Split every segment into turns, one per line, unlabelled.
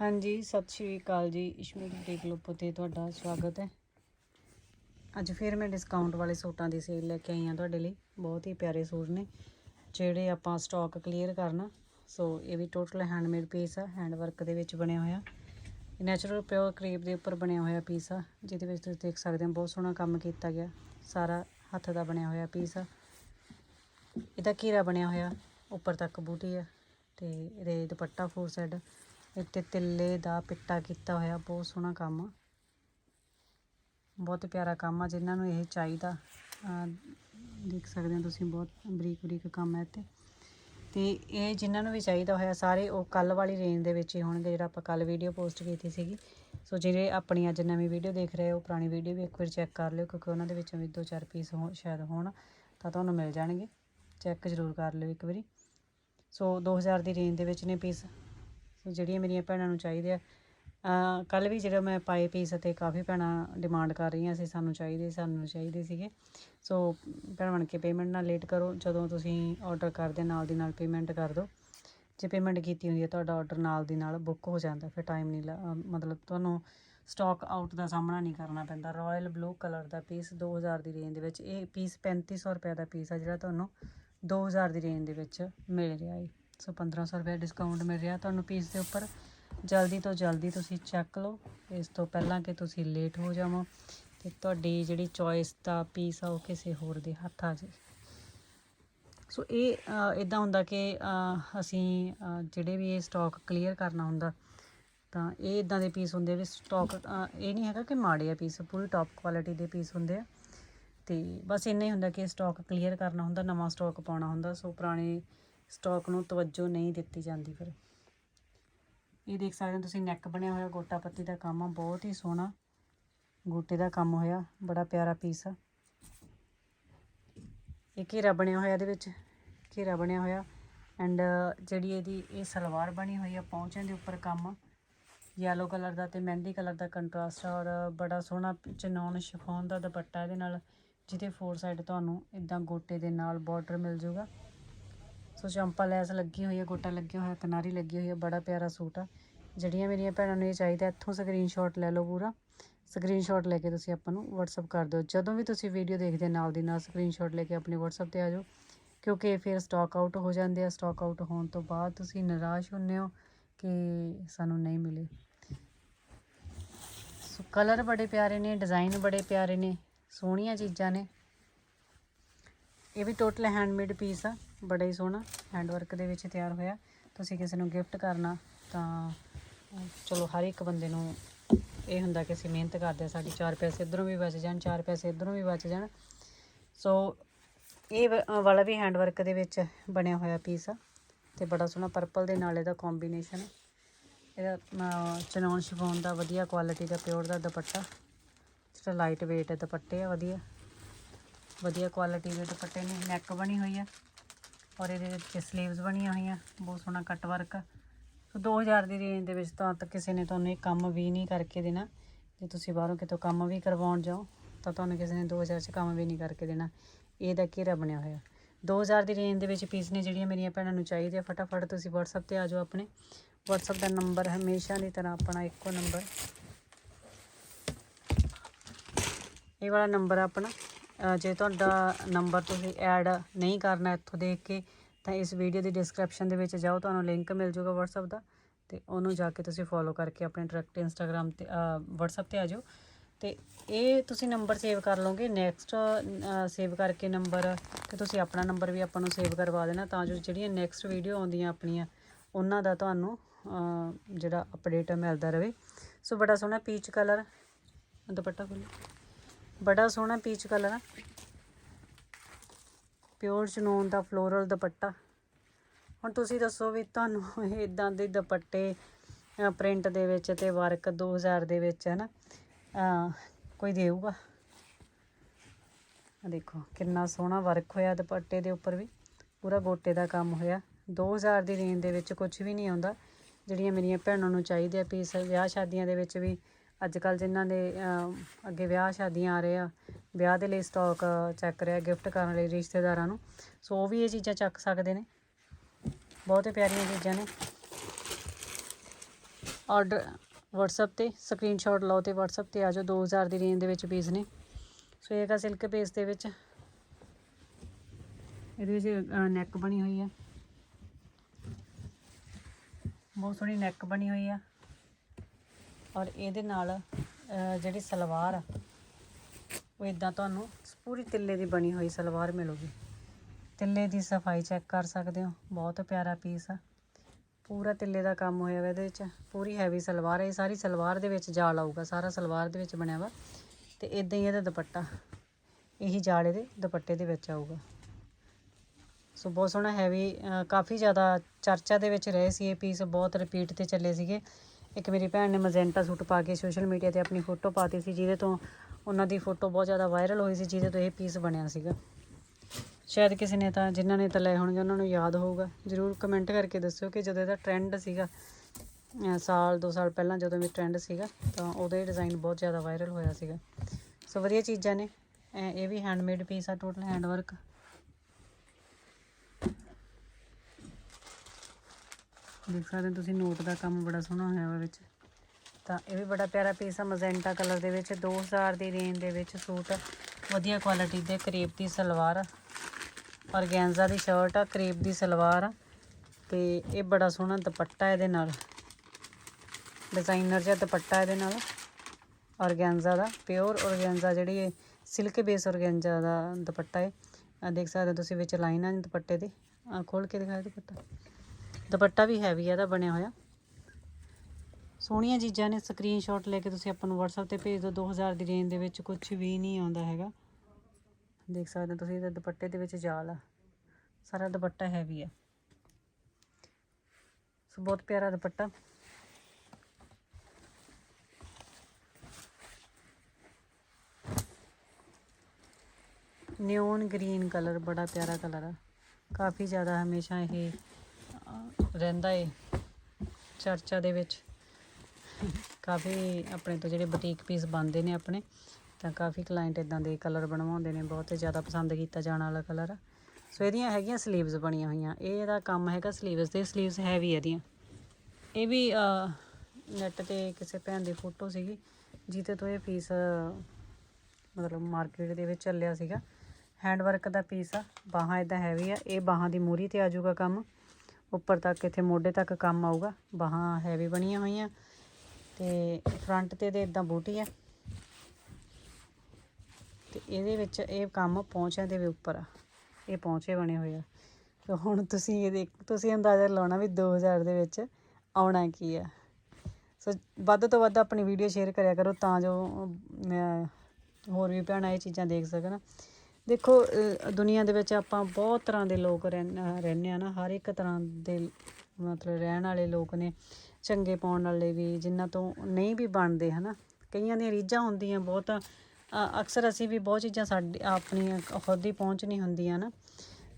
ਹਾਂਜੀ, ਸਤਿ ਸ਼੍ਰੀ ਅਕਾਲ ਜੀ। ਇਸ਼ਮੀ ਬੁਟੀਕ ਲੋਪੋ ਤੇ ਤੁਹਾਡਾ ਸਵਾਗਤ ਹੈ। ਅੱਜ ਫਿਰ ਮੈਂ ਡਿਸਕਾਊਂਟ ਵਾਲੇ ਸੂਟਾਂ ਦੀ ਸੇਲ ਲੈ ਕੇ ਆਈ ਹਾਂ ਤੁਹਾਡੇ ਲਈ। ਬਹੁਤ ਹੀ ਪਿਆਰੇ ਸੂਟ ਨੇ, ਜਿਹੜੇ ਆਪਾਂ ਸਟਾਕ ਕਲੀਅਰ ਕਰਨਾ। ਸੋ ਇਹ ਵੀ ਟੋਟਲ ਹੈਂਡਮੇਡ ਪੀਸ ਆ ਹੈਂਡ ਵਰਕ ਦੇ ਵਿੱਚ ਬਣਿਆ ਹੋਇਆ। ਇਹ ਨੈਚੁਰਲ ਪਿਓਰ ਕਰੀਬ ਦੇ ਉੱਪਰ ਬਣਿਆ ਹੋਇਆ ਪੀਸ ਆ, ਜਿਹਦੇ ਵਿੱਚ ਤੁਸੀਂ ਦੇਖ ਸਕਦੇ ਹੋ ਬਹੁਤ ਸੋਹਣਾ ਕੰਮ ਕੀਤਾ ਗਿਆ। ਸਾਰਾ ਹੱਥ ਦਾ ਬਣਿਆ ਹੋਇਆ ਪੀਸ ਆ। ਇਹਦਾ ਘੇਰਾ ਬਣਿਆ ਹੋਇਆ, ਉੱਪਰ ਤੱਕ ਬੂਟੀ ਆ ਤੇ ਇਹਦੇ ਦੁਪੱਟਾ ਫੋਰ ਸਾਈਡ ਇੱਥੇ ਤਿੱਲੇ ਦਾ ਪਿੱਟਾ ਕੀਤਾ ਹੋਇਆ, ਬਹੁਤ ਸੋਹਣਾ ਕੰਮ ਆ। ਬਹੁਤ ਪਿਆਰਾ ਕੰਮ ਆ, ਜਿਨ੍ਹਾਂ ਨੂੰ ਇਹ ਚਾਹੀਦਾ। ਦੇਖ ਸਕਦੇ ਹੋ ਤੁਸੀਂ, ਬਹੁਤ ਬਰੀਕ ਬਰੀਕ ਕੰਮ ਹੈ ਤੇ ਤੇ ਇਹ ਜਿਨ੍ਹਾਂ ਨੂੰ ਵੀ ਚਾਹੀਦਾ ਹੋਇਆ, ਸਾਰੇ ਉਹ ਕੱਲ ਵਾਲੀ ਰੇਂਜ ਦੇ ਵਿੱਚ ਹੀ ਹੋਣਗੇ, ਜਿਹੜਾ ਆਪਾਂ ਕੱਲ ਵੀਡੀਓ ਪੋਸਟ ਕੀਤੀ ਸੀਗੀ। ਸੋ ਜਿਹੜੇ ਆਪਣੀ ਅੱਜ ਨਵੀਂ ਵੀਡੀਓ ਦੇਖ ਰਹੇ ਹੋ ਪੁਰਾਣੀ ਵੀਡੀਓ ਵੀ ਇੱਕ ਵਾਰ ਚੈੱਕ ਕਰ ਲਿਓ, ਕਿਉਂਕਿ ਉਹਨਾਂ ਦੇ ਵਿੱਚੋਂ ਵੀ ਦੋ ਚਾਰ ਪੀਸ ਹੋ ਸ਼ਾਇਦ ਹੋਣ, ਤਾਂ ਤੁਹਾਨੂੰ ਮਿਲ ਜਾਣਗੇ। ਚੈੱਕ ਜ਼ਰੂਰ ਕਰ ਲਿਓ ਇੱਕ ਵਾਰੀ। ਸੋ 2000 ਦੀ ਰੇਂਜ ਦੇ ਵਿੱਚ ਨੇ ਪੀਸ ਸੋ ਜਿਹੜੀਆਂ ਮੇਰੀਆਂ ਭੈਣਾਂ ਨੂੰ ਚਾਹੀਦੇ ਆ। ਕੱਲ ਵੀ ਜਿਹੜਾ ਮੈਂ ਪਾਏ ਪੀਸ ਅਤੇ ਕਾਫੀ ਭੈਣਾਂ ਡਿਮਾਂਡ ਕਰ ਰਹੀਆਂ ਸੀ, ਸਾਨੂੰ ਚਾਹੀਦੇ ਸਾਨੂੰ ਚਾਹੀਦੇ ਸੀਗੇ। ਸੋ ਭੈਣ ਬਣ ਕੇ ਪੇਮੈਂਟ ਨਾ ਲੇਟ ਕਰੋ, ਜਦੋਂ ਤੁਸੀਂ ਆਰਡਰ ਕਰਦੇ, ਨਾਲ ਦੀ ਨਾਲ ਪੇਮੈਂਟ ਕਰ ਦਿਓ ਜੇ ਪੇਮੈਂਟ ਕੀਤੀ ਹੁੰਦੀ ਹੈ, ਤੁਹਾਡਾ ਆਰਡਰ ਨਾਲ ਦੀ ਨਾਲ ਬੁੱਕ ਹੋ ਜਾਂਦਾ, ਫਿਰ ਟਾਈਮ ਨਹੀਂ ਲ- ਮਤਲਬ ਤੁਹਾਨੂੰ ਸਟਾਕ ਆਊਟ ਦਾ ਸਾਹਮਣਾ ਨਹੀਂ ਕਰਨਾ ਪੈਂਦਾ। ਰਾਇਲ ਬਲੂ ਕਲਰ ਦਾ ਪੀਸ 2000 ਦੀ ਰੇਂਜ ਦੇ ਵਿੱਚ, ਇਹ ਪੀਸ 3500 ਰੁਪਏ ਦਾ ਪੀਸ ਆ ਜਿਹੜਾ ਤੁਹਾਨੂੰ 2000 ਦੀ ਰੇਂਜ ਦੇ ਵਿੱਚ ਮਿਲ ਰਿਹਾ ਹੈ ਸੋ 1500 ਰੁਪਏ ਡਿਸਕਾਊਂਟ ਮਿਲ ਰਿਹਾ ਤੁਹਾਨੂੰ ਪੀਸ ਦੇ ਉੱਪਰ। ਜਲਦੀ ਤੋਂ ਜਲਦੀ ਤੁਸੀਂ ਚੱਕ ਲਓ। ਇਸ ਤੋਂ ਪਹਿਲਾਂ ਕਿ ਤੁਸੀਂ ਲੇਟ ਹੋ ਜਾਵੋ ਤੇ ਤੁਹਾਡੀ ਜਿਹੜੀ ਚੋਇਸ ਦਾ ਪੀਸ ਆ ਉਹ ਕਿਸੇ ਹੋਰ ਦੇ ਹੱਥ ਆ ਜੇ ਸੋ ਇਹ ਇਦਾਂ ਹੁੰਦਾ ਕਿ ਅਸੀਂ ਜਿਹੜੇ ਵੀ ਇਹ ਸਟਾਕ ਕਲੀਅਰ ਕਰਨਾ ਹੁੰਦਾ, ਤਾਂ ਇਹ ਇਦਾਂ ਦੇ ਪੀਸ ਹੁੰਦੇ ਵੀ ਸਟਾਕ ਇਹ ਨਹੀਂ ਹੈਗਾ ਕਿ ਮਾੜੇ ਆ ਪੀਸ ਪੂਰੀ ਟਾਪ ਕੁਆਲਿਟੀ ਦੇ ਪੀਸ ਹੁੰਦੇ ਆ। ਤੇ ਬਸ ਇੰਨਾ ਹੀ ਹੁੰਦਾ ਕਿ ਸਟਾਕ ਕਲੀਅਰ ਕਰਨਾ ਹੁੰਦਾ, ਨਵਾਂ ਸਟਾਕ ਪਾਉਣਾ ਹੁੰਦਾ। ਸੋ ਪੁਰਾਣੇ ਸਟਾਕ ਨੂੰ ਤਵੱਜੋ ਨਹੀਂ ਦਿੱਤੀ ਜਾਂਦੀ ਫਿਰ। ਇਹ ਦੇਖ ਸਕਦੇ ਹੋ ਤੁਸੀਂ ਨੈਕ ਬਣਿਆ ਹੋਇਆ, ਗੋਟਾ ਪੱਤੀ ਦਾ ਕੰਮ ਆ, ਬਹੁਤ ਹੀ ਸੋਹਣਾ ਗੋਟੇ ਦਾ ਕੰਮ ਹੋਇਆ, ਬੜਾ ਪਿਆਰਾ ਪੀਸ ਆ। ਇਹ ਘੇਰਾ ਬਣਿਆ ਹੋਇਆ ਇਹਦੇ ਵਿੱਚ, ਘੇਰਾ ਬਣਿਆ ਹੋਇਆ। ਐਂਡ ਜਿਹੜੀ ਇਹਦੀ, ਇਹ ਸਲਵਾਰ ਬਣੀ ਹੋਈ ਆ ਪਹੁੰਚਾਂ ਦੇ ਉੱਪਰ ਕੰਮ ਯੈਲੋ ਕਲਰ ਦਾ ਤੇ ਮਹਿੰਦੀ ਕਲਰ ਦਾ ਕੰਟਰਾਸਟ ਔਰ ਬੜਾ ਸੋਹਣਾ ਚਨੌਨ ਸ਼ਿਫੋਨ ਦਾ ਦੁਪੱਟਾ ਇਹਦੇ ਨਾਲ, ਜਿਹਦੇ ਫੋਰ ਸਾਈਡ ਤੁਹਾਨੂੰ ਇਦਾਂ ਗੋਟੇ ਦੇ ਨਾਲ ਬਾਰਡਰ ਮਿਲ ਜਾਊਗਾ। ਸੋ ਚੰਪਾ ਲੈਸ ਲੱਗੀ ਹੋਈ ਹੈ, ਗੋਟਾ ਲੱਗਿਆ ਹੋਇਆ ਕਿਨਾਰੀ ਲੱਗੀ ਹੋਈ ਹੈ, ਬੜਾ ਪਿਆਰਾ ਸੂਟ ਆ। ਜਿਹੜੀਆਂ ਮੇਰੀਆਂ ਭੈਣਾਂ ਨੂੰ ਇਹ ਚਾਹੀਦਾ, ਇੱਥੋਂ ਸਕਰੀਨਸ਼ਾਟ ਲੈ ਲਓ ਪੂਰਾ। ਸਕਰੀਨਸ਼ਾਟ ਲੈ ਕੇ ਤੁਸੀਂ ਆਪਾਂ ਨੂੰ WhatsApp ਕਰ ਦਿਓ। ਜਦੋਂ ਵੀ ਤੁਸੀਂ ਵੀਡੀਓ ਦੇਖਦੇ ਨਾਲ ਦੀ ਨਾਲ ਸਕਰੀਨਸ਼ਾਟ ਲੈ ਕੇ ਆਪਣੇ WhatsApp ਤੇ ਆ ਜਾਓ। ਕਿਉਂਕਿ ਫਿਰ ਸਟਾਕ ਆਊਟ ਹੋ ਜਾਂਦੇ ਆ। ਸਟਾਕ ਆਊਟ ਹੋਣ ਤੋਂ ਬਾਅਦ ਤੁਸੀਂ ਨਿਰਾਸ਼ ਹੁੰਦੇ ਹੋ ਕਿ ਸਾਨੂੰ ਨਹੀਂ ਮਿਲੇ। ਸੋ ਕਲਰ ਬੜੇ ਪਿਆਰੇ ਨੇ ਡਿਜ਼ਾਈਨ ਬੜੇ ਪਿਆਰੇ ਨੇ, ਸੋਹਣੀਆਂ ਚੀਜ਼ਾਂ ਨੇ। ਇਹ ਵੀ ਟੋਟਲ ਹੈਂਡਮੇਡ ਪੀਸ ਆ। ਬੜਾ ਹੀ ਸੋਹਣਾ ਹੈਂਡਵਰਕ ਦੇ ਵਿੱਚ ਤਿਆਰ ਹੋਇਆ। ਤੁਸੀਂ ਕਿਸੇ ਨੂੰ ਗਿਫਟ ਕਰਨਾ ਤਾਂ ਚਲੋ ਹਰ ਇੱਕ ਬੰਦੇ ਨੂੰ ਇਹ ਹੁੰਦਾ ਕਿ ਅਸੀਂ ਮਿਹਨਤ ਕਰਦੇ ਆ ਸਾਡੀ 4 ਪੈਸੇ ਇਧਰੋਂ ਵੀ ਬਚ ਜਾਣ 4 ਪੈਸੇ ਇਧਰੋਂ ਵੀ ਬਚ ਜਾਣ। ਸੋ ਇਹ ਵ- ਵਾਲਾ ਵੀ ਹੈਂਡਵਰਕ ਦੇ ਵਿੱਚ ਬਣਿਆ ਹੋਇਆ ਪੀਸ ਆ ਤੇ ਬੜਾ ਸੋਹਣਾ ਪਰਪਲ ਦੇ ਨਾਲ ਇਹਦਾ ਕੰਬੀਨੇਸ਼ਨ ਇਹਦਾ ਅਹ, ਚਨੌਨ ਸ਼ਿਫੋਨ ਦਾ ਵਧੀਆ ਕੁਆਲਿਟੀ ਦਾ ਪਿਓਰ ਦਾ ਦੁਪੱਟਾ। ਜਿਹੜਾ ਲਾਈਟ weight ਦੁਪੱਟੇ ਆ ਵਧੀਆ। ਵਧੀਆ ਕੁਆਲਿਟੀ ਦੇ ਦੁਪੱਟੇ ਨੇ ਨੈਕ ਬਣੀ ਹੋਈ ਆ। ਔਰ ਇਹਦੇ ਵਿੱਚ ਸਲੀਵਸ ਬਣੀਆਂ ਹੋਈਆਂ, ਬਹੁਤ ਸੋਹਣਾ ਕੱਟ ਵਰਕ ਸੋ 2000 ਦੀ ਰੇਂਜ ਦੇ ਵਿੱਚ ਤਾਂ ਕਿਸੇ ਨੇ ਤੁਹਾਨੂੰ ਇਹ ਕੰਮ ਵੀ ਨਹੀਂ ਕਰਕੇ ਦੇਣਾ। ਜੇ ਤੁਸੀਂ ਬਾਹਰੋਂ ਕਿਤੋਂ ਕੰਮ ਵੀ ਕਰਵਾਉਣ ਜਾਓ, ਤਾਂ ਤੁਹਾਨੂੰ ਕਿਸੇ ਨੇ 2000 ਚ ਕੰਮ ਵੀ ਨਹੀਂ ਕਰਕੇ ਦੇਣਾ। ਇਹਦਾ ਘੇਰਾ ਬਣਿਆ ਹੋਇਆ। 2000 ਦੀ ਰੇਂਜ ਦੇ ਵਿੱਚ ਪੀਸ ਨੇ ਜਿਹੜੀਆਂ ਮੇਰੀਆਂ ਭੈਣਾਂ ਨੂੰ ਚਾਹੀਦੇ ਆ ਫਟਾਫਟ ਤੁਸੀਂ WhatsApp ਤੇ ਆ ਜਾਓ ਆਪਣੇ। WhatsApp ਦਾ ਨੰਬਰ ਹਮੇਸ਼ਾ ਦੀ ਤਰ੍ਹਾਂ ਆਪਣਾ ਇੱਕੋ ਨੰਬਰ ਇਹ ਵਾਲਾ ਨੰਬਰ ਆਪਣਾ। ਜੇ ਤੁਹਾਡਾ ਨੰਬਰ ਤੁਸੀਂ ਐਡ ਨਹੀਂ ਕਰਨਾ ਇੱਥੋਂ ਦੇਖ ਕੇ ਤਾਂ ਇਸ ਵੀਡੀਓ ਦੀ ਡਿਸਕ੍ਰਿਪਸ਼ਨ ਦੇ ਵਿੱਚ ਜਾਓ ਤੁਹਾਨੂੰ ਲਿੰਕ ਮਿਲ ਜਾਊਗਾ WhatsApp ਦਾ ਤੇ ਉਹਨੂੰ ਜਾ ਕੇ ਤੁਸੀਂ ਫੋਲੋ ਕਰਕੇ ਆਪਣੇ ਡਾਇਰੈਕਟ Instagram ਤੇ ਅ, WhatsApp ਤੇ ਆ ਜਾਓ। ਤੇ ਇਹ ਤੁਸੀਂ ਨੰਬਰ ਸੇਵ ਕਰ ਲਓਗੇ ਨੈਕਸਟ ਸੇਵ ਕਰਕੇ ਨੰਬਰ ਤੇ ਤੁਸੀਂ ਆਪਣਾ ਨੰਬਰ ਵੀ ਆਪਾਂ ਨੂੰ ਸੇਵ ਕਰਵਾ ਦੇਣਾ ਤਾਂ ਜੋ ਜਿਹੜੀਆਂ ਨੈਕਸਟ ਵੀਡੀਓ ਆਉਂਦੀਆਂ ਆਪਣੀਆਂ ਉਹਨਾਂ ਦਾ ਤੁਹਾਨੂੰ ਜਿਹੜਾ ਅਪਡੇਟ ਮਿਲਦਾ ਰਹੇ। ਸੋ ਬੜਾ ਸੋਹਣਾ ਪੀਚ ਕਲਰ ਦੁਪੱਟਾ ਖੋਲੋ ਬੜਾ ਸੋਹਣਾ ਪੀਚ ਕਲਰ ਆ। ਪਿਓਰ ਚਨੋਨ ਦਾ ਫਲੋਰਲ ਦੁਪੱਟਾ। ਹੁਣ ਤੁਸੀਂ ਦੱਸੋ ਵੀ ਤੁਹਾਨੂੰ ਇਹ ਇਦਾਂ ਦੇ ਦੁਪੱਟੇ ਪ੍ਰਿੰਟ ਦੇ ਵਿੱਚ ਤੇ ਵਰਕ 2000 ਦੇ ਵਿੱਚ ਹੈ ਨਾ ਕੋਈ ਦੇਊਗਾ? ਆ ਦੇਖੋ, ਕਿੰਨਾ ਸੋਹਣਾ ਵਰਕ ਹੋਇਆ ਦੁਪੱਟੇ ਦੇ ਉੱਪਰ ਵੀ। ਪੂਰਾ ਗੋਟੇ ਦਾ ਕੰਮ ਹੋਇਆ। 2000 ਦੀ ਰੇਂਜ ਦੇ ਵਿੱਚ ਕੁਝ ਵੀ ਨਹੀਂ ਆਉਂਦਾ। ਜਿਹੜੀਆਂ ਮੇਰੀਆਂ ਭੈਣਾਂ ਨੂੰ ਚਾਹੀਦੇ ਆ ਪੀਸ, ਵਿਆਹ ਸ਼ਾਦੀਆਂ ਦੇ ਵਿੱਚ ਵੀ ਅੱਜ ਕੱਲ ਜਿਨ੍ਹਾਂ ਦੇ ਅੱਗੇ ਵਿਆਹ ਸ਼ਾਦੀਆਂ ਆ ਰਹੇ ਆ, ਵਿਆਹ ਦੇ ਲਈ ਸਟਾਕ ਚੱਕ ਰਿਹਾ ਗਿਫਟ ਕਰਨ ਲਈ ਰਿਸ਼ਤੇਦਾਰਾਂ ਨੂੰ, ਸੋ ਉਹ ਵੀ ਇਹ ਚੀਜ਼ਾਂ ਚੱਕ ਸਕਦੇ ਨੇ। ਬਹੁਤ ਪਿਆਰੀਆਂ ਚੀਜ਼ਾਂ ਨੇ। ਆਰਡਰ WhatsApp ਤੇ ਸਕਰੀਨਸ਼ਾਟ ਲਓ ਤੇ WhatsApp ਤੇ ਆ ਜਾਓ 2000 ਦੀ ਰੇਂਜ ਦੇ ਵਿੱਚ ਪੀਸ ਨੇ। ਸੋ ਇਹ ਹੈਗਾ ਸਿਲਕ ਪੇਸ ਦੇ ਵਿੱਚ। ਇਹਦੇ ਵਿੱਚ ਨੈਕ ਬਣੀ ਹੋਈ ਆ। ਬਹੁਤ ਸੋਹਣੀ ਨੈਕ ਬਣੀ ਹੋਈ ਆ। ਔਰ ਇਹਦੇ ਨਾਲ ਜਿਹੜੀ ਸਲਵਾਰ ਆ, ਉਹ ਇਦਾਂ ਤੁਹਾਨੂੰ ਪੂਰੀ ਤਿੱਲੇ ਦੀ ਬਣੀ ਹੋਈ ਸਲਵਾਰ ਮਿਲੂਗੀ। ਤਿੱਲੇ ਦੀ ਸਫ਼ਾਈ ਚੈੱਕ ਕਰ ਸਕਦੇ ਹੋ, ਬਹੁਤ ਪਿਆਰਾ ਪੀਸ ਆ। ਪੂਰਾ ਤਿੱਲੇ ਦਾ ਕੰਮ ਹੋਇਆ ਵਾ ਇਹਦੇ ਵਿੱਚ, ਪੂਰੀ ਹੈਵੀ ਸਲਵਾਰ ਹੈ ਇਹ ਸਾਰੀ ਸਲਵਾਰ ਦੇ ਵਿੱਚ ਜਾਲ ਆਊਗਾ, ਸਾਰਾ ਸਲਵਾਰ ਦੇ ਵਿੱਚ ਬਣਿਆ ਵਾ। ਤੇ ਇਦਾਂ ਹੀ ਇਹਦਾ ਦੁਪੱਟਾ, ਇਹੀ ਜਾਲ ਇਹਦੇ ਦੁਪੱਟੇ ਦੇ ਵਿੱਚ ਆਊਗਾ। ਸੋ ਬਹੁਤ ਸੋਹਣਾ ਹੈਵੀ ਕਾਫੀ ਜ਼ਿਆਦਾ ਚਰਚਾ ਦੇ ਵਿੱਚ ਰਹੇ ਸੀ ਇਹ ਪੀਸ ਬਹੁਤ ਰਿਪੀਟ ਤੇ ਚੱਲੇ ਸੀਗੇ। ਇੱਕ ਮੇਰੀ ਭੈਣ ਨੇ ਮਜੈਂਟਾ ਸੂਟ ਪਾ ਕੇ ਸੋਸ਼ਲ ਮੀਡੀਆ ਤੇ ਆਪਣੀ ਫੋਟੋ ਪਾਤੀ ਸੀ, ਜਿਹਦੇ ਤੋਂ ਉਹਨਾਂ ਦੀ ਫੋਟੋ ਬਹੁਤ ਜ਼ਿਆਦਾ ਵਾਇਰਲ ਹੋਈ ਸੀ, ਜਿਹਦੇ ਤੋਂ ਇਹ ਪੀਸ ਬਣਿਆ ਸੀਗਾ। ਸ਼ਾਇਦ ਕਿਸੇ ਨੇ ਤਾਂ, ਜਿਨ੍ਹਾਂ ਨੇ ਤਾਂ ਲਏ ਹੋਣਗੇ, ਉਹਨਾਂ ਨੂੰ ਯਾਦ ਹੋਊਗਾ। ਜਰੂਰ ਕਮੈਂਟ ਕਰਕੇ ਦੱਸਿਓ ਕਿ ਜਦੋਂ ਇਹਦਾ ਟ੍ਰੈਂਡ ਸੀਗਾ ਸਾਲ, ਦੋ ਸਾਲ ਪਹਿਲਾਂ ਜਦੋਂ ਇਹ ਟ੍ਰੈਂਡ ਸੀਗਾ, ਤਾਂ ਉਦੋਂ ਇਹ ਡਿਜ਼ਾਈਨ ਬਹੁਤ ਜ਼ਿਆਦਾ ਵਾਇਰਲ ਹੋਇਆ ਸੀਗਾ। ਸੋ ਵਧੀਆ ਚੀਜ਼ਾਂ ਨੇ। ਅਹ ਇਹ ਵੀ ਹੈਂਡਮੇਡ ਪੀਸ ਆ ਟੋਟਲ ਹੈਂਡਵਰਕ ਦੇਖ ਸਕਦੇ ਹੋ ਤੁਸੀਂ ਨੋਟ ਦਾ ਕੰਮ ਬੜਾ ਸੋਹਣਾ ਹੋਇਆ ਵਾ ਵਿੱਚ। ਤਾਂ ਇਹ ਵੀ ਬੜਾ ਪਿਆਰਾ ਪੀਸ ਆ ਮਜ਼ੈਂਟਾ ਕਲਰ ਦੇ ਵਿੱਚ 2000 ਦੀ ਰੇਂਜ ਦੇ ਵਿੱਚ ਸੂਟ। ਵਧੀਆ ਕੁਆਲਿਟੀ ਦੇ ਕਰੀਬ ਦੀ ਸਲਵਾਰ ਆ ਔਰਗੈਂਜ਼ਾ ਦੀ ਸ਼ਰਟ ਆ ਕਰੀਬ ਦੀ ਸਲਵਾਰ। ਆ ਤੇ ਇਹ ਬੜਾ ਸੋਹਣਾ ਦੁਪੱਟਾ ਇਹਦੇ ਨਾਲ। ਡਿਜ਼ਾਈਨਰ ਜਿਹਾ ਦੁਪੱਟਾ ਇਹਦੇ ਨਾਲ ਔਰਗੈਂਜ਼ਾ ਦਾ ਪਿਓਰ ਔਰਗੈਂਜ਼ਾ ਜਿਹੜੀ ਇਹ ਸਿਲਕ ਬੇਸ ਔਰਗੈਂਜ਼ਾ ਦਾ ਦੁਪੱਟਾ ਹੈ ਆ ਦੇਖ ਸਕਦੇ ਹੋ ਤੁਸੀਂ ਵਿੱਚ ਲਾਈਨਾਂ ਨੇ ਦੁਪੱਟੇ ਦੇ। ਆ ਖੋਲ ਕੇ ਦਿਖਾਇਆ ਦੁਪੱਟਾ। ਦੁਪੱਟਾ ਵੀ ਹੈਵੀ ਆ, ਇਹਦਾ ਬਣਿਆ ਹੋਇਆ। ਸੋਹਣੀਆਂ ਚੀਜ਼ਾਂ ਨੇ ਸਕਰੀਨਸ਼ਾਟ ਲੈ ਕੇ ਤੁਸੀਂ ਆਪਾਂ ਨੂੰ WhatsApp ਤੇ ਭੇਜ ਦਿਓ 2000 ਦੀ ਰੇਂਜ ਦੇ ਵਿੱਚ ਕੁਝ ਵੀ ਨਹੀਂ ਆਉਂਦਾ ਹੈਗਾ। ਦੇਖ ਸਕਦੇ ਹੋ ਤੁਸੀਂ, ਇਹਦੇ ਦੁਪੱਟੇ ਦੇ ਵਿੱਚ ਜਾਲ ਆ। ਸਾਰਾ ਦੁਪੱਟਾ ਹੈਵੀ ਆ। ਸੋ ਬਹੁਤ ਪਿਆਰਾ ਦੁਪੱਟਾ। ਨਿਓਨ ਗ੍ਰੀਨ ਕਲਰ ਬੜਾ ਪਿਆਰਾ ਕਲਰ ਆ। ਕਾਫੀ ਜ਼ਿਆਦਾ ਹਮੇਸ਼ਾ ਇਹ ਰਹਿੰਦਾ ਏ ਚਰਚਾ ਦੇ ਵਿੱਚ। ਕਾਫੀ ਆਪਣੇ ਤੋਂ ਜਿਹੜੇ ਬੁਟੀਕ ਪੀਸ ਬਣਦੇ ਨੇ ਆਪਣੇ, ਤਾਂ ਕਾਫੀ ਕਲਾਇੰਟ ਇਦਾਂ ਦੇ ਕਲਰ ਬਣਵਾਉਂਦੇ ਨੇ, ਬਹੁਤ ਜ਼ਿਆਦਾ ਪਸੰਦ ਕੀਤਾ ਜਾਣ ਵਾਲਾ ਕਲਰ ਸੋ ਇਹਦੀਆਂ ਹੈਗੀਆਂ ਸਲੀਵਸ ਬਣੀਆਂ ਹੋਈਆਂ। ਇਹ ਇਹਦਾ ਕੰਮ ਹੈਗਾ ਸਲੀਵਸ ਦੇ ਸਲੀਵਸ ਹੈਵੀ ਇਹਦੀਆਂ। ਇਹ ਵੀ ਨੈਟ ਤੇ ਕਿਸੇ ਭੈਣ ਦੀ ਫੋਟੋ ਸੀਗੀ, ਜਿਹਦੇ ਤੋਂ ਇਹ ਪੀਸ ਮਤਲਬ ਮਾਰਕੀਟ ਦੇ ਵਿੱਚ ਚੱਲਿਆ ਸੀਗਾ। ਹੈਂਡ ਵਰਕ ਦਾ ਪੀਸ ਆ, ਬਾਹਾਂ ਇਦਾਂ ਹੈਵੀ ਆ, ਇਹ ਬਾਹਾਂ ਦੀ ਮੂਰੀ ਤੇ ਆ ਜਾਊਗਾ ਕੰਮ। ਉੱਪਰ ਤੱਕ ਇੱਥੇ ਮੋਢੇ ਤੱਕ ਕੰਮ ਆਊਗਾ। ਬਾਹਾਂ ਹੈਵੀ ਬਣੀਆਂ ਹੋਈਆਂ। ਤੇ ਫਰੰਟ ਤੇ ਦੇ ਇਦਾਂ ਬੂਟੀ ਆ। ਤੇ ਇਹਦੇ ਵਿੱਚ ਇਹ ਕੰਮ ਪਹੁੰਚਿਆਂ ਦੇ ਵੀ ਉੱਪਰ ਆ। ਇਹ ਪਹੁੰਚੇ ਬਣੇ ਹੋਏ ਆ। ਤੇ ਹੁਣ ਤੁਸੀਂ ਇਹ ਦੇਖ, ਤੁਸੀਂ ਅੰਦਾਜ਼ਾ ਲਾਉਣਾ ਵੀ 2000 ਦੇ ਵਿੱਚ ਆਉਣਾ ਕੀ ਆ। ਸੋ ਵੱਧ ਤੋਂ ਵੱਧ ਆਪਣੀ ਵੀਡੀਓ ਸ਼ੇਅਰ ਕਰਿਆ ਕਰੋ ਤਾਂ ਜੋ ਮੈਂ ਹੋਰ ਵੀ ਭੈਣਾਂ ਇਹ ਚੀਜ਼ਾਂ ਦੇਖ ਸਕਣ। ਦੇਖੋ, ਅਹ, ਦੁਨੀਆ ਦੇ ਵਿੱਚ ਆਪਾਂ ਬਹੁਤ ਤਰ੍ਹਾਂ ਦੇ ਲੋਕ ਰਹਿੰ- ਰਹਿੰਦੇ ਆ ਨਾ। ਹਰ ਇੱਕ ਤਰ੍ਹਾਂ ਦੇ ਮਤਲਬ ਰਹਿਣ ਵਾਲੇ ਲੋਕ ਨੇ, ਚੰਗੇ ਪਾਉਣ ਵਾਲੇ ਵੀ, ਜਿਨ੍ਹਾਂ ਤੋਂ ਨਹੀਂ ਵੀ ਬਣਦੇ, ਹਨਾ। ਕਈਆਂ ਦੀਆਂ ਰੀਝਾਂ ਹੁੰਦੀਆਂ ਬਹੁਤ। ਅਕਸਰ ਅਸੀਂ ਵੀ ਬਹੁਤ ਚੀਜ਼ਾਂ ਸਾਡੀ, ਆਪਣੀਆਂ ਖੁਦ ਹੀ ਪਹੁੰਚ ਨਹੀਂ ਹੁੰਦੀਆਂ ਨਾ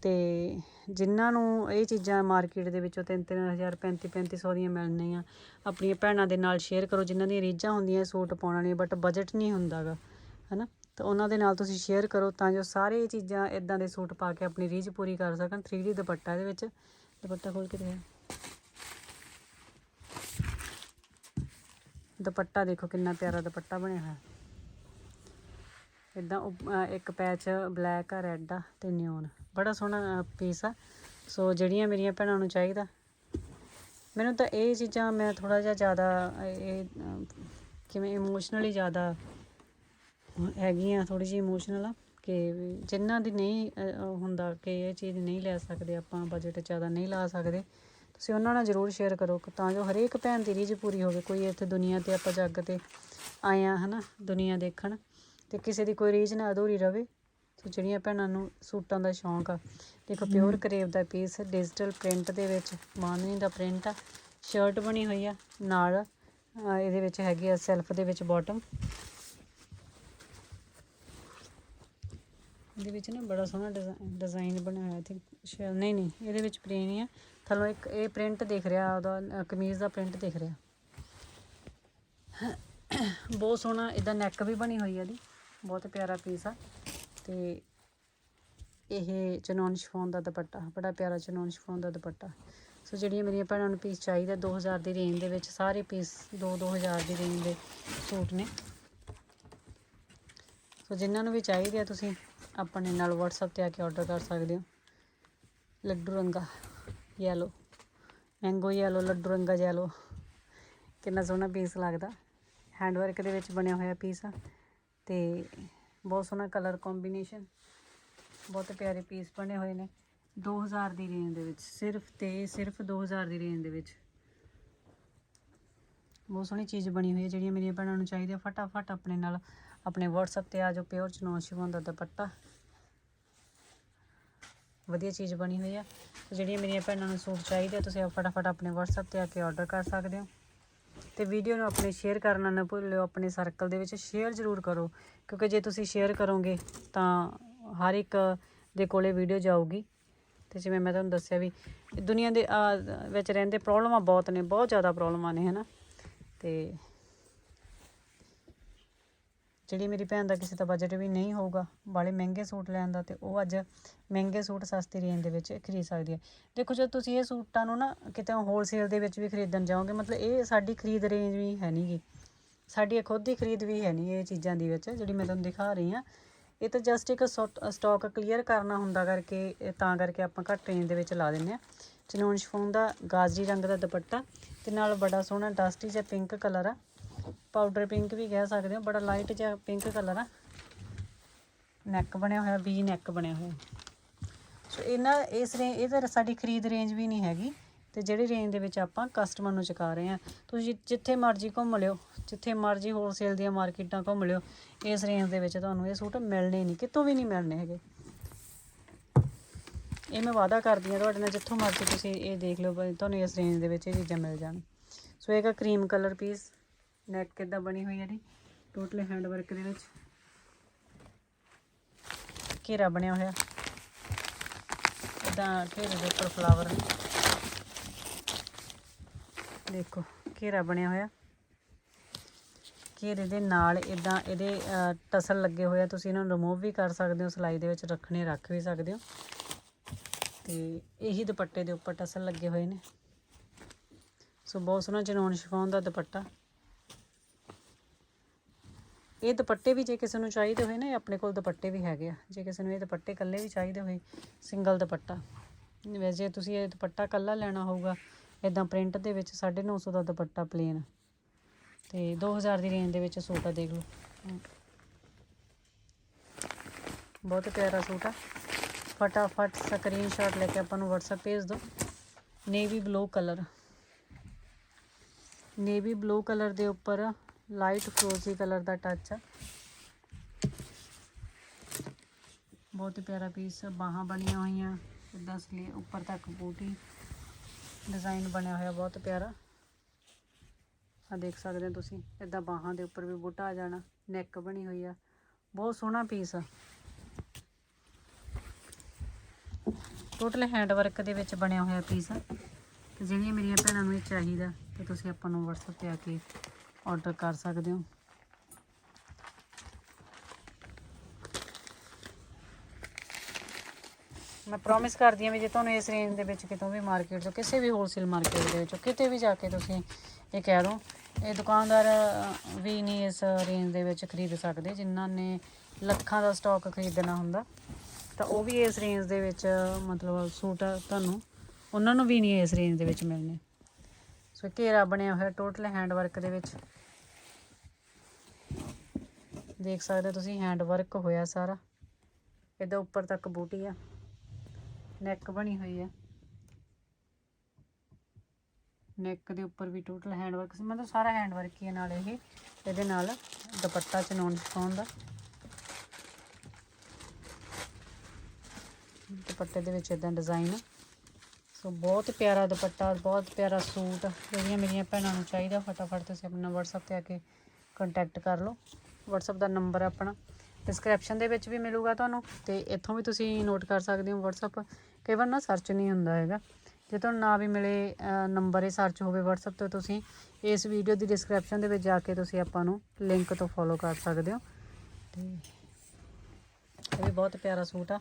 ਤੇ ਜਿਨ੍ਹਾਂ ਨੂੰ ਇਹ ਚੀਜ਼ਾਂ ਮਾਰਕੀਟ ਦੇ ਵਿੱਚੋਂ 3-3000 35-3500 ਦੀਆਂ ਮਿਲਣੀਆਂ, ਆਪਣੀਆਂ ਭੈਣਾਂ ਦੇ ਨਾਲ ਸ਼ੇਅਰ ਕਰੋ, ਜਿਨ੍ਹਾਂ ਦੀਆਂ ਰੀਝਾਂ ਹੁੰਦੀਆਂ ਸੂਟ ਪਾਉਣ ਵਾਲੀਆਂ ਬਟ ਬਜਟ ਨਹੀਂ ਹੁੰਦਾਗਾ, ਹਨਾ। ਤਾਂ ਉਹਨਾਂ ਦੇ ਨਾਲ ਤੁਸੀਂ ਸ਼ੇਅਰ ਕਰੋ ਤਾਂ ਜੋ ਸਾਰੇ ਇਹ ਚੀਜ਼ਾਂ ਇਦਾਂ ਦੇ ਸੂਟ ਪਾ ਕੇ ਆਪਣੀ ਰੀਝ ਪੂਰੀ ਕਰ ਸਕਣ 3D ਦੁਪੱਟਾ ਇਹਦੇ ਵਿੱਚ। ਦੁਪੱਟਾ ਖੋਲ ਕੇ ਦਿਖਾ ਦੁਪੱਟਾ ਦੇਖੋ ਕਿੰਨਾ ਪਿਆਰਾ ਦੁਪੱਟਾ ਬਣਿਆ ਹੋਇਆ। ਇਦਾਂ ਇੱਕ ਪੈਚ ਬਲੈਕ ਆ ਰੈੱਡ ਆ ਤੇ ਨਿਓਨ ਬੜਾ ਸੋਹਣਾ ਪੀਸ ਆ। ਸੋ ਜਿਹੜੀਆਂ ਮੇਰੀਆਂ ਭੈਣਾਂ ਨੂੰ ਚਾਹੀਦਾ। ਮੈਨੂੰ ਤਾਂ ਇਹ ਚੀਜ਼ਾਂ ਮੈਂ ਥੋੜਾ ਜਿਹਾ ਜ਼ਿਆਦਾ, ਇਹ ਕਿਵੇਂ ਇਮੋਸ਼ਨਲੀ ਜ਼ਿਆਦਾ ਹੈਗੀਆਂ ਥੋੜੀ ਜਿਹੀ ਇਮੋਸ਼ਨਲ ਆ ਕਿ ਜਿਨ੍ਹਾਂ ਦੀ ਨਹੀਂ ਹੁੰਦਾ ਕਿ ਇਹ ਚੀਜ਼ ਨਹੀਂ ਲੈ ਸਕਦੇ ਆਪਾਂ ਬਜਟ ਜ਼ਿਆਦਾ ਨਹੀਂ ਲਾ ਸਕਦੇ ਤੁਸੀਂ ਉਹਨਾਂ ਨਾਲ ਜ਼ਰੂਰ ਸ਼ੇਅਰ ਕਰੋ ਤਾਂ ਜੋ ਹਰੇਕ ਭੈਣ ਦੀ ਰੀਝ ਪੂਰੀ ਹੋਵੇ ਕੋਈ ਇੱਥੇ ਦੁਨੀਆ ਤੇ ਆਪਾਂ ਜੱਗ ਤੇ ਆਏ ਆ ਹਨਾ ਦੁਨੀਆ ਦੇਖਣ ਤੇ ਕਿਸੇ ਦੀ ਕੋਈ ਰੀਝ ਨਾ ਅਧੂਰੀ ਰਵੇ ਸੋ ਜਿਹੜੀਆਂ ਭੈਣਾਂ ਨੂੰ ਸੂਟਾਂ ਦਾ ਸ਼ੌਂਕ ਆ। ਦੇਖੋ ਪਿਓਰ ਕਰੇਵ ਦਾ ਪੀਸ ਡਿਜੀਟਲ ਪ੍ਰਿੰਟ ਦੇ ਵਿੱਚ ਮਾਨਵੀ ਦਾ ਪ੍ਰਿੰਟ ਆ ਸ਼ਰਟ ਬਣੀ ਹੋਈ ਆ ਨਾਲ ਇਹਦੇ ਵਿੱਚ ਹੈਗੀ ਆ ਸੈਲਫ ਦੇ ਵਿੱਚ ਬਾਟਮ ਇਹਦੇ ਵਿੱਚ ਨਾ ਬੜਾ ਸੋਹਣਾ ਡਿਜ਼ਾਈਨ ਬਣਿਆ ਹੋਇਆ ਥਿੰਕ ਨਹੀਂ ਨਹੀਂ, ਇਹਦੇ ਵਿੱਚ ਪਲੇਨ ਹੀ ਆ। ਥੱਲੋਂ ਇੱਕ ਇਹ ਪ੍ਰਿੰਟ ਦਿਖ ਰਿਹਾ, ਉਹਦਾ ਕਮੀਜ਼ ਦਾ ਪ੍ਰਿੰਟ ਦਿਖ ਰਿਹਾ। ਬਹੁਤ ਸੋਹਣਾ, ਇਹਦਾ ਨੈਕ ਵੀ ਬਣੀ ਹੋਈ ਆ ਇਹਦੀ, ਬਹੁਤ ਪਿਆਰਾ ਪੀਸ ਆ। ਤੇ ਇਹ ਚਨੌਨ ਸ਼ਿਫੋਨ ਦਾ ਦੁਪੱਟਾ, ਬੜਾ ਪਿਆਰਾ ਚਨੌਨ ਸ਼ਿਫੋਨ ਦਾ ਦੁਪੱਟਾ। ਸੋ ਜਿਹੜੀਆਂ ਮੇਰੀਆਂ ਭੈਣਾਂ ਨੂੰ ਪੀਸ ਚਾਹੀਦਾ 2000 ਦੀ ਰੇਂਜ ਦੇ ਵਿੱਚ ਸਾਰੇ ਪੀਸ 2-2000 ਦੀ ਰੇਂਜ ਦੇ ਸੂਟ ਨੇ। ਸੋ ਜਿਨ੍ਹਾਂ ਨੂੰ ਵੀ ਚਾਹੀਦੇ ਆ ਤੁਸੀਂ ਆਪਣੇ ਨਾਲ WhatsApp ਤੇ ਆ ਕੇ ਆਰਡਰ ਕਰ ਸਕਦੇ ਹੋ। ਲੱਡੂ ਰੰਗਾ ਯੈਲੋ ਮੈਂਗੋ ਯੈਲੋ ਲੱਡੂ ਰੰਗਾ ਯੈਲੋ ਕਿੰਨਾ ਸੋਹਣਾ ਪੀਸ ਲੱਗਦਾ। ਹੈਂਡ ਵਰਕ ਦੇ ਵਿੱਚ ਬਣਿਆ ਹੋਇਆ ਪੀਸ ਆ। ਤੇ ਬਹੁਤ ਸੋਹਣਾ ਕਲਰ ਕੰਬੀਨੇਸ਼ਨ ਬਹੁਤ ਪਿਆਰੇ ਪੀਸ ਬਣੇ ਹੋਏ ਨੇ। 2000 ਦੀ ਰੇਂਜ ਦੇ ਵਿੱਚ, ਸਿਰਫ ਤੇ ਸਿਰਫ 2000 ਦੀ ਰੇਂਜ ਦੇ ਵਿੱਚ। ਬਹੁਤ ਸੋਹਣੀ ਚੀਜ਼ ਬਣੀ ਹੋਈ ਹੈ, ਜਿਹੜੀਆਂ ਮੇਰੀਆਂ ਭੈਣਾਂ ਨੂੰ ਚਾਹੀਦੀਆਂ। ਫਟਾਫਟ ਆਪਣੇ ਨਾਲ ਆਪਣੇ WhatsApp ਤੇ ਆ ਜਾਓ ਪਿਓਰ ਚਨੋਨ ਸ਼ਿਵਨ ਦਾ ਦੁਪੱਟਾ। ਵਧੀਆ ਚੀਜ਼ ਬਣੀ ਹੋਈ ਆ। ਤੇ ਜਿਹੜੀਆਂ ਮੇਰੀਆਂ ਭੈਣਾਂ ਨੂੰ ਸੂਟ ਚਾਹੀਦੇ ਆ, ਤੁਸੀਂ ਫਟਾਫਟ ਆਪਣੇ WhatsApp ਤੇ ਆ ਕੇ ਆਰਡਰ ਕਰ ਸਕਦੇ ਹੋ। ਤੇ ਵੀਡੀਓ ਨੂੰ ਆਪਣੇ ਸ਼ੇਅਰ ਕਰਨਾ ਨਾ ਭੁੱਲਿਓ ਆਪਣੇ ਸਰਕਲ ਦੇ ਵਿੱਚ ਸ਼ੇਅਰ ਜ਼ਰੂਰ ਕਰੋ। ਕਿਉਂਕਿ ਜੇ ਤੁਸੀਂ ਸ਼ੇਅਰ ਕਰੋਗੇ ਤਾਂ ਹਰ ਇੱਕ ਦੇ ਕੋਲੇ ਵੀਡੀਓ ਜਾਊਗੀ। ਤੇ ਜਿਵੇਂ ਮੈਂ ਤੁਹਾਨੂੰ ਦੱਸਿਆ ਵੀ ਦੁਨੀਆ ਦੇ ਆ, ਵਿੱਚ ਰਹਿੰਦੇ ਪ੍ਰੋਬਲਮਾਂ ਬਹੁਤ ਨੇ ਬਹੁਤ ਜ਼ਿਆਦਾ ਪ੍ਰੋਬਲਮਾਂ ਨੇ ਹਨਾ? ਤੇ ਜਿਹੜੀ ਮੇਰੀ ਭੈਣ ਦਾ ਕਿਸੇ ਦਾ ਬਜਟ ਵੀ ਨਹੀਂ ਹੋਊਗਾ ਬਾਲੇ ਮਹਿੰਗੇ ਸੂਟ ਲੈਣ ਦਾ ਤੇ ਉਹ ਅੱਜ ਮਹਿੰਗੇ ਸੂਟ ਸਸਤੀ ਰੇਂਜ ਦੇ ਵਿੱਚ ਖਰੀਦ ਸਕਦੀ ਹੈ। ਦੇਖੋ ਜੇ ਤੁਸੀਂ ਇਹ ਸੂਟਾਂ ਨੂੰ ਨਾ ਕਿਤੇ ਹੋਲਸੇਲ ਦੇ ਵਿੱਚ ਵੀ ਖਰੀਦਣ ਜਾਓਗੇ, ਮਤਲਬ ਇਹ ਸਾਡੀ ਖਰੀਦ ਰੇਂਜ ਵੀ ਹੈ ਨਹੀਂਗੀ ਸਾਡੀ ਖੁਦ ਦੀ ਖਰੀਦ ਵੀ ਹੈ ਨਹੀਂ ਇਹ ਚੀਜ਼ਾਂ ਦੀ ਵਿੱਚ, ਜਿਹੜੀ ਮੈਂ ਤੁਹਾਨੂੰ ਦਿਖਾ ਰਹੀ ਹਾਂ। ਇਹ ਤਾਂ ਜਸਟ ਇੱਕ ਸਟਾਕ ਕਲੀਅਰ ਕਰਨਾ ਹੁੰਦਾ ਕਰਕੇ, ਇਹ ਤਾਂ ਕਰਕੇ ਆਪਾਂ ਘੱਟ ਰੇਂਜ ਦੇ ਵਿੱਚ ਲਾ ਦਿੰਨੇ ਆ ਚਨੋਨ ਸ਼ਫੋਨ ਦਾ ਗਾਜਰੀ ਰੰਗ ਦਾ ਦੁਪੱਟਾ ਤੇ ਨਾਲ ਬੜਾ ਸੋਹਣਾ ਡਸਟੀ ਜਿਹਾ ਪਿੰਕ ਕਲਰ ਆ। ਪਾਊਡਰ ਪਿੰਕ ਵੀ ਕਹਿ ਸਕਦੇ ਹੋ, ਬੜਾ ਲਾਈਟ ਜਿਹਾ ਪਿੰਕ ਕਲਰ ਆ। ਨੈਕ ਬਣਿਆ ਹੋਇਆ ਵੀ ਨੈਕ ਬਣਿਆ ਹੋਇਆ। ਸੋ ਇਹਨਾਂ, ਇਸ ਰੇ, ਇਹ ਤਾਂ ਸਾਡੀ ਖਰੀਦ ਰੇਂਜ ਵੀ ਨਹੀਂ ਹੈਗੀ, ਤੇ ਜਿਹੜੀ ਰੇਂਜ ਦੇ ਵਿੱਚ ਆਪਾਂ ਕਸਟਮਰ ਨੂੰ ਚੁਕਾ ਰਹੇ ਹਾਂ। ਤੁਸੀਂ ਜਿੱਥੇ ਮਰਜ਼ੀ ਘੁੰਮ ਲਿਓ, ਜਿੱਥੇ ਮਰਜ਼ੀ ਹੋਲਸੇਲ ਦੀਆਂ ਮਾਰਕੀਟਾਂ ਘੁੰਮ ਲਿਓ, ਇਸ ਰੇਂਜ ਦੇ ਵਿੱਚ ਤੁਹਾਨੂੰ ਇਹ ਸੂਟ ਮਿਲਣੇ ਨਹੀਂ, ਕਿਤੋਂ ਵੀ ਨਹੀਂ ਮਿਲਣੇ ਹੈਗੇ। ਇਹ ਮੈਂ ਵਾਅਦਾ ਕਰਦੀ ਹਾਂ ਤੁਹਾਡੇ ਨਾਲ, ਜਿੱਥੋਂ ਮਰਜ਼ੀ ਤੁਸੀਂ ਇਹ ਦੇਖ ਲਿਓ ਵੀ ਤੁਹਾਨੂੰ ਇਸ ਰੇਂਜ ਦੇ ਵਿੱਚ ਇਹ ਚੀਜ਼ਾਂ ਮਿਲ ਜਾਣ। ਸੋ ਇਹ ਕਰੀਮ ਕਲਰ ਪੀਸ ਨੈਕ ਕਿੱਦਾਂ ਬਣੀ ਹੋਈ ਹੈ ਜੀ ਟੋਟਲ ਹੈਂਡ ਵਰਕ ਦੇ ਵਿੱਚ। ਘੇਰਾ ਬਣਿਆ ਹੋਇਆ। ਇਦਾਂ ਘੇਰੇ ਦੇ ਉੱਪਰ ਫਲਾਵਰ ਦੇਖੋ, ਘੇਰਾ ਬਣਿਆ ਹੋਇਆ। ਘੇਰੇ ਦੇ ਨਾਲ ਇਦਾਂ ਇਹਦੇ ਟਸਲ ਲੱਗੇ ਹੋਏ ਆ। ਤੁਸੀਂ ਇਹਨਾਂ ਨੂੰ ਰਿਮੂਵ ਵੀ ਕਰ ਸਕਦੇ ਹੋ, ਸਿਲਾਈ ਦੇ ਵਿੱਚ ਰੱਖਣੇ, ਰੱਖ ਵੀ ਸਕਦੇ ਹੋ। ਤੇ ਇਹੀ ਦੁਪੱਟੇ ਦੇ ਉੱਪਰ ਟਸਲ ਲੱਗੇ ਹੋਏ ਨੇ। ਸੋ ਬਹੁਤ ਸੋਹਣਾ ਚਨੋਨ ਸ਼ਿਫੋਨ ਦਾ ਦੁਪੱਟਾ। ਇਹ ਦੁਪੱਟੇ ਵੀ ਜੇ ਕਿਸੇ ਨੂੰ ਚਾਹੀਦੇ ਹੋਏ ਨਾ, ਇਹ ਆਪਣੇ ਕੋਲ ਦੁਪੱਟੇ ਵੀ ਹੈਗੇ ਆ। ਜੇ ਕਿਸੇ ਨੂੰ ਇਹ ਦੁਪੱਟੇ ਇਕੱਲੇ ਵੀ ਚਾਹੀਦੇ ਹੋਏ, ਸਿੰਗਲ ਦੁਪੱਟਾ। ਵੈਸੇ ਤੁਸੀਂ ਇਹ ਦੁਪੱਟਾ ਇਕੱਲਾ ਲੈਣਾ ਹੋਊਗਾ ਇਦਾਂ ਪ੍ਰਿੰਟ ਦੇ ਵਿੱਚ 950 ਦਾ ਦੁਪੱਟਾ ਪਲੇਨ ਤੇ 2000 ਦੀ ਰੇਂਜ ਦੇ ਵਿੱਚ ਸੂਟ ਆ, ਦੇਖ ਲਓ। ਬਹੁਤ ਪਿਆਰਾ ਸੂਟ ਆ। ਫਟਾਫਟ ਸਕਰੀਨਸ਼ਾਟ ਲੈ ਕੇ ਆਪਾਂ ਨੂੰ WhatsApp ਭੇਜ ਦਿਓ। Navy blue colour navy blue colour ਦੇ ਉੱਪਰ ਲਾਈਟ ਫਰੋਜ਼ੀ ਕਲਰ ਦਾ ਟੱਚ ਆ। ਬਹੁਤ ਹੀ ਪਿਆਰਾ ਪੀਸ ਬਾਹਾਂ ਬਣੀਆਂ ਹੋਈਆਂ। ਇਦਾਂ ਸਲੀ ਉੱਪਰ ਤੱਕ ਬੂਟੀ ਡਿਜ਼ਾਈਨ ਬਣਿਆ ਹੋਇਆ, ਬਹੁਤ ਪਿਆਰਾ। ਆ ਦੇਖ ਸਕਦੇ ਹੋ ਤੁਸੀਂ। ਇਦਾਂ ਬਾਹਾਂ ਦੇ ਉੱਪਰ ਵੀ ਬੂਟਾ ਆ ਜਾਣਾ। ਨੈਕ ਬਣੀ ਹੋਈ ਆ। ਬਹੁਤ ਸੋਹਣਾ ਪੀਸ ਆ। ਟੋਟਲ ਹੈਂਡ ਵਰਕ ਦੇ ਵਿੱਚ ਬਣਿਆ ਹੋਇਆ ਪੀਸ ਆ। ਤੇ ਜਿਹੜੀਆਂ ਮੇਰੀਆਂ ਭੈਣਾਂ ਨੂੰ ਇਹ ਚਾਹੀਦਾ, ਤੇ ਤੁਸੀਂ ਆਪਾਂ ਨੂੰ WhatsApp ਤੇ ਆ ਕੇ ਆਰਡਰ ਕਰ ਸਕਦੇ ਹੋ। ਮੈਂ ਪ੍ਰੋਮਿਸ ਕਰਦੀ ਹਾਂ ਵੀ ਜੇ ਤੁਹਾਨੂੰ ਇਸ ਰੇਂਜ ਦੇ ਵਿੱਚ ਕਿਤੋਂ ਵੀ ਮਾਰਕੀਟ ਚੋਂ ਕਿਸੇ ਵੀ ਹੋਲਸੇਲ ਮਾਰਕੀਟ ਦੇ ਵਿੱਚੋਂ ਕਿਤੇ ਵੀ ਜਾ ਕੇ ਤੁਸੀਂ ਇਹ ਕਹਿ ਦੋ ਇਹ ਦੁਕਾਨਦਾਰ ਵੀ ਨਹੀਂ ਇਸ ਰੇਂਜ ਦੇ ਵਿੱਚ ਖਰੀਦ ਸਕਦੇ, ਜਿਨ੍ਹਾਂ ਨੇ ਲੱਖਾਂ ਦਾ ਸਟਾਕ ਖਰੀਦਣਾ ਹੁੰਦਾ, ਤਾਂ ਉਹ ਵੀ ਇਸ ਰੇਂਜ ਦੇ ਵਿੱਚ ਮਤਲਬ ਸੂਟ ਤੁਹਾਨੂੰ, ਉਹਨਾਂ ਨੂੰ ਵੀ ਨਹੀਂ ਇਸ ਰੇਂਜ ਦੇ ਵਿੱਚ ਮਿਲਣੇ। ਸੋ ਘੇਰਾ ਬਣਿਆ ਹੋਇਆ ਟੋਟਲ ਹੈਂਡ ਵਰਕ ਦੇ ਵਿੱਚ। ਦੇਖ ਸਕਦੇ ਹੋ ਤੁਸੀਂ ਹੈਂਡ ਵਰਕ ਹੋਇਆ ਸਾਰਾ। ਇਹਦਾ ਉੱਪਰ ਤੱਕ ਬੂਟੀ ਆ। ਨੈਕ ਬਣੀ ਹੋਈ ਆ। ਨੈਕ ਦੇ ਉੱਪਰ ਵੀ ਟੋਟਲ ਹੈਂਡ ਵਰਕ ਮਤਲਬ ਸਾਰਾ ਹੈਂਡ ਵਰਕ ਹੀ ਹੈ ਨਾਲ ਇਹ। ਇਹਦੇ ਨਾਲ ਦੁਪੱਟਾ ਚਨੋਨ ਪਾਉਣ ਦਾ। ਦੁਪੱਟੇ ਦੇ ਵਿੱਚ ਇਦਾਂ ਡਿਜ਼ਾਈਨ ਸੋ ਬਹੁਤ ਪਿਆਰਾ ਦੁਪੱਟਾ, ਬਹੁਤ ਪਿਆਰਾ ਸੂਟ। ਜਿਹੜੀਆਂ ਮੇਰੀਆਂ ਭੈਣਾਂ ਨੂੰ ਚਾਹੀਦਾ, ਫਟਾਫਟ ਤੁਸੀਂ ਆਪਣਾ WhatsApp ਤੇ ਆ ਕੇ ਕੰਟੈਕਟ ਕਰ ਲਓ। WhatsApp ਦਾ ਨੰਬਰ ਆਪਣਾ। ਡਿਸਕ੍ਰਿਪਸ਼ਨ ਦੇ ਵਿੱਚ ਵੀ ਮਿਲੂਗਾ ਤੁਹਾਨੂੰ ਤੇ ਇੱਥੋਂ ਵੀ ਤੁਸੀਂ ਨੋਟ ਕਰ ਸਕਦੇ ਹੋ WhatsApp ਕਈ ਵਾਰ ਨਾ ਸਰਚ ਨਹੀਂ ਹੁੰਦਾ ਹੈਗਾ। ਜੇ ਤੁਹਾਨੂੰ ਨਾ ਵੀ ਮਿਲੇ ਨੰਬਰ ਇਹ ਸਰਚ ਹੋਵੇ WhatsApp ਤੇ ਤੁਸੀਂ, ਇਸ ਵੀਡੀਓ ਦੀ ਡਿਸਕ੍ਰਿਪਸ਼ਨ ਦੇ ਵਿੱਚ ਜਾ ਕੇ ਤੁਸੀਂ ਆਪਾਂ ਨੂੰ ਲਿੰਕ ਤੋਂ ਫੋਲੋ ਕਰ ਸਕਦੇ ਹੋ। ਤੇ ਇਹ ਵੀ ਬਹੁਤ ਪਿਆਰਾ ਸੂਟ ਆ।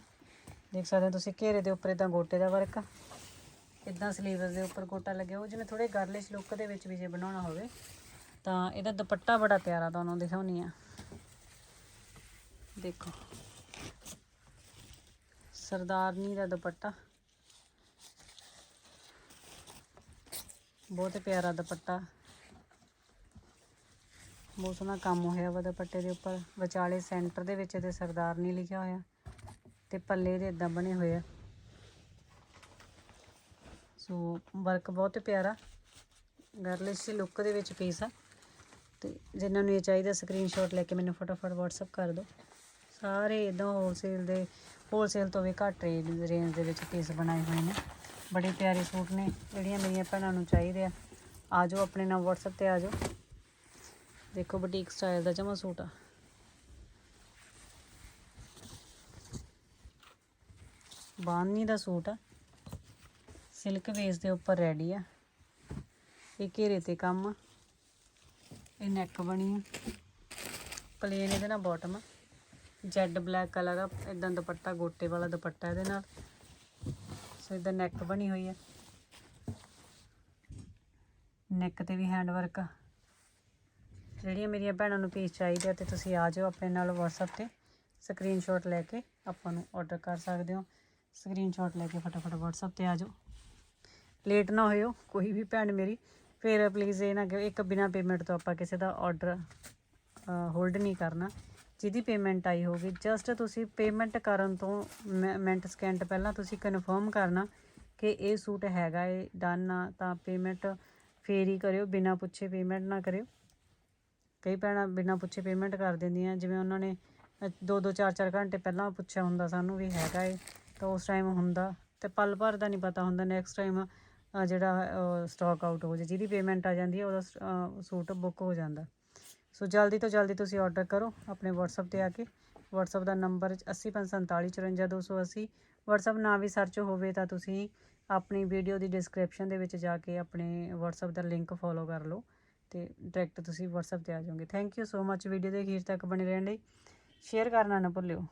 ਦੇਖ ਸਕਦੇ ਹੋ ਤੁਸੀਂ ਘੇਰੇ ਦੇ ਉੱਪਰ ਇਦਾਂ ਗੋਟੇ ਦਾ ਵਰਕ ਇਦਾਂ ਸਲੀਵਸ ਦੇ ਉੱਪਰ ਗੋਟਾ ਲੱਗਿਆ ਉਹ ਜਿਵੇਂ ਥੋੜੇ ਗਰਲਿਸ਼ ਲੁੱਕ ਦੇ ਵਿੱਚ ਵੀ ਜੇ ਬਣਾਉਣਾ ਹੋਵੇ, ਤਾਂ ਇਹਦਾ ਦੁਪੱਟਾ ਬੜਾ ਪਿਆਰਾ ਤੁਹਾਨੂੰ ਦਿਖਾਉਣੀ ਆ ਦੇਖੋ। ਸਰਦਾਰਨੀ ਦਾ ਦੁਪੱਟਾ। ਬਹੁਤ ਪਿਆਰਾ ਦੁਪੱਟਾ। ਬਹੁਤ ਸੋਹਣਾ ਕੰਮ ਹੋਇਆ ਵਾ ਦੁਪੱਟੇ ਦੇ ਉੱਪਰ। ਵਿਚਾਲੇ ਸੈਂਟਰ ਦੇ ਵਿੱਚ ਇਹਦੇ ਸਰਦਾਰਨੀ ਲਿਖਿਆ ਹੋਇਆ ਤੇ ਪੱਲੇ ਦੇ ਇਦਾਂ ਬਣੇ ਹੋਏ ਆ। ਸੋ ਵਰਕ ਬਹੁਤ ਪਿਆਰਾ ਗਰਲਿਸ਼ ਲੁੱਕ ਦੇ ਵਿੱਚ ਪੀਸ ਆ। ਤੇ ਜਿਨ੍ਹਾਂ ਨੂੰ ਇਹ ਚਾਹੀਦਾ ਸਕਰੀਨਸ਼ਾਟ ਲੈ ਕੇ ਮੈਨੂੰ ਫਟਾਫਟ WhatsApp ਕਰ ਦਿਓ। ਸਾਰੇ ਇਦਾਂ ਹੋਲਸੇਲ ਦੇ ਹੋਲਸੇਲ ਤੋਂ ਵੀ ਘੱਟ ਰੇਂਜ ਰੇਂਜ ਦੇ ਵਿੱਚ ਪੀਸ ਬਣਾਏ ਹੋਏ ਨੇ। ਬੜੇ ਪਿਆਰੇ ਸੂਟ ਨੇ, ਜਿਹੜੀਆਂ ਮੇਰੀਆਂ ਭੈਣਾਂ ਨੂੰ ਚਾਹੀਦੇ ਆ। ਆ ਜਾਓ ਆਪਣੇ ਨਾਲ WhatsApp ਤੇ ਆ ਜਾਓ ਦੇਖੋ ਬੁਟੀਕ ਸਟਾਈਲ ਦਾ ਜਮਾ ਸੂਟ ਆ। ਬਾਨੀ ਦਾ ਸੂਟ ਆ। ਸਿਲਕ ਬੇਸ ਦੇ ਉੱਪਰ ਰੈਡੀ ਆ। ਇਹ ਘੇਰੇ ਤੇ ਕੰਮ ਆ। ਇਹ ਨੈਕ ਬਣੀ ਆ। ਪਲੇਨ ਇਹਦੇ ਨਾਲ ਬਾਟਮ ਆ। ਜੈਡ ਬਲੈਕ ਕਲਰ ਆ। ਇਦਾਂ ਦੁਪੱਟਾ, ਗੋਟੇ ਵਾਲਾ ਦੁਪੱਟਾ ਇਹਦੇ ਨਾਲ। ਸੋ ਇਦਾਂ ਨੈਕ ਬਣੀ ਹੋਈ ਆ। ਨੈਕ ਤੇ ਵੀ ਹੈਂਡ ਵਰਕ ਆ। ਜਿਹੜੀਆਂ ਮੇਰੀਆਂ ਭੈਣਾਂ ਨੂੰ ਪੀਸ ਚਾਹੀਦੇ ਆ ਤੇ ਤੁਸੀਂ ਆ ਜਾਓ ਆਪਣੇ ਨਾਲ WhatsApp ਤੇ। ਸਕਰੀਨਸ਼ਾਟ ਲੈ ਕੇ ਆਪਾਂ ਨੂੰ ਆਰਡਰ ਕਰ ਸਕਦੇ ਹੋ। ਸਕਰੀਨਸ਼ਾਟ ਲੈ ਕੇ ਫਟਾਫਟ WhatsApp ਤੇ ਆ ਜਾਓ। ਲੇਟ ਨਾ ਹੋਇਓ, ਕੋਈ ਵੀ ਭੈਣ ਮੇਰੀ। ਫਿਰ ਪਲੀਜ਼ ਇਹ ਨਾ ਕਿ ਇੱਕ ਬਿਨਾ ਪੇਮੈਂਟ ਤੋਂ ਆਪਾਂ ਕਿਸੇ ਦਾ ਆਰਡਰ ਹੋਲਡ ਨਹੀਂ ਕਰਨਾ। ਜਿਹਦੀ ਪੇਮੈਂਟ ਆਈ ਹੋਗੀ ਜਸਟ ਤੁਸੀਂ ਪੇਮੈਂਟ ਕਰਨ ਤੋਂ ਮਿ- ਮਿੰਟ ਸਕਿੰਟ ਪਹਿਲਾਂ ਤੁਸੀਂ ਕਨਫਰਮ ਕਰਨਾ ਕਿ ਇਹ ਸੂਟ ਹੈਗਾ ਏ ਡਨ ਆ, ਤਾਂ ਪੇਮੈਂਟ ਫੇਰ ਹੀ ਕਰਿਓ, ਬਿਨਾ ਪੁੱਛੇ ਪੇਮੈਂਟ ਨਾ ਕਰਿਓ। ਕਈ ਭੈਣਾਂ ਬਿਨਾ ਪੁੱਛੇ ਪੇਮੈਂਟ ਕਰ ਦਿੰਦੀਆਂ, ਜਿਵੇਂ ਉਹਨਾਂ ਨੇ 2-2 4-4 ਘੰਟੇ ਪਹਿਲਾਂ ਪੁੱਛਿਆ ਹੁੰਦਾ ਸਾਨੂੰ ਵੀ ਹੈਗਾ ਏ ਤਾਂ ਉਸ ਟਾਈਮ ਹੁੰਦਾ। ਤੇ ਪਲ ਭਰ ਦਾ ਨਹੀਂ ਪਤਾ ਹੁੰਦਾ ਨੈਕਸਟ ਟਾਈਮ ਜਿਹੜਾ ਸਟਾਕ ਆਊਟ ਹੋ ਜੇ ਜਿਹਦੀ ਪੇਮੈਂਟ ਆ ਜਾਂਦੀ ਹੈ ਉਹਦਾ ਅ, ਸੂਟ ਬੁੱਕ ਹੋ ਜਾਂਦਾ। ਸੋ ਜਲਦੀ ਤੋਂ ਜਲਦੀ ਤੁਸੀਂ ਆਰਡਰ ਕਰੋ ਆਪਣੇ WhatsApp ਤੇ ਆ ਕੇ। WhatsApp ਦਾ ਨੰਬਰ 8045454280 WhatsApp ਨਾ ਵੀ ਸਰਚ ਹੋਵੇ ਤਾਂ ਤੁਸੀਂ ਆਪਣੀ ਵੀਡੀਓ ਦੀ ਡਿਸਕ੍ਰਿਪਸ਼ਨ ਦੇ ਵਿੱਚ ਜਾ ਕੇ ਆਪਣੇ WhatsApp ਦਾ ਲਿੰਕ ਫੋਲੋ ਕਰ ਲਓ ਤੇ ਡਾਇਰੈਕਟ ਤੁਸੀਂ WhatsApp ਤੇ ਆ ਜਾਓਗੇ। Thank you so much video ਦੇ ਅਖੀਰ ਤੱਕ ਬਣੇ ਰਹਿਣ ਲਈ। ਸ਼ੇਅਰ ਕਰਨਾ ਨਾ ਭੁੱਲਿਓ।